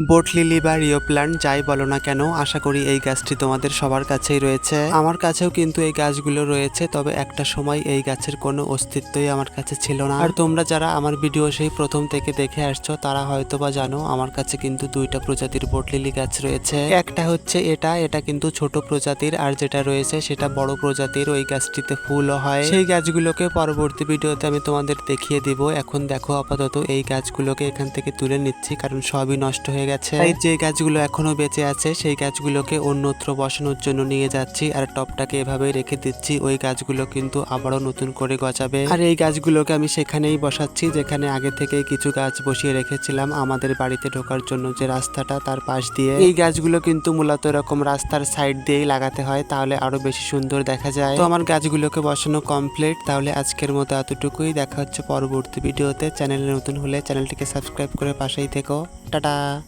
Boat lily বা rhoeo plant যাই বলো না কেন, আশা করি এই গাছটি তোমাদের সবার কাছেই রয়েছে। আমার কাছেও কিন্তু এই গাছগুলো রয়েছে, তবে একটা সময় এই গাছের কোনো অস্তিত্বই আমার কাছে ছিল না। আর তোমরা যারা আমার ভিডিও সেই প্রথম থেকে দেখে আসছো, তারা হয়তো বা জানো, আমার কাছে কিন্তু দুইটা প্রজাতির বোট লিলি গাছ রয়েছে। একটা হচ্ছে এটা এটা কিন্তু ছোট প্রজাতির, আর যেটা রয়েছে সেটা বড় প্রজাতির, ওই গাছটিতে ফুলও হয়। সেই গাছগুলোকে পরবর্তী ভিডিওতে আমি তোমাদের দেখিয়ে দিব। এখন দেখো আপাতত এই গাছগুলোকে এখান থেকে তুলে নিচ্ছি, কারণ সবই নষ্ট হয়ে গেছে। তাই যে গাছগুলো এখনও বেঁচে আছে, সেই গাছগুলোকে অন্যত্র বসানোর জন্য নিয়ে যাচ্ছি আর টপটাকে এভাবে রেখে দিচ্ছি। ওই গাছগুলো কিন্তু আবারও নতুন করে গজাবে। আর এই গাছগুলোকে আমি সেখানেই বসাচ্ছি, যেখানে আগে থেকে কিছু গাছ বসিয়ে রেখেছিলাম আমাদের বাড়িতে ঢোকার জন্য যে রাস্তাটা তার পাশ দিয়ে। এই গাছগুলো কিন্তু মূলত এরকম রাস্তার সাইড দিয়েই লাগাতে হয়, তাহলে আরও বেশি সুন্দর দেখা যায়। তো আমার গাছগুলোকে বসানো কমপ্লিট, তাহলে আজকের মতো এতটুকুই। দেখা হচ্ছে পরবর্তী ভিডিওতে। চ্যানেলে নতুন হলে চ্যানেলটিকে সাবস্ক্রাইব করে পাশেই থেকো। টাটা!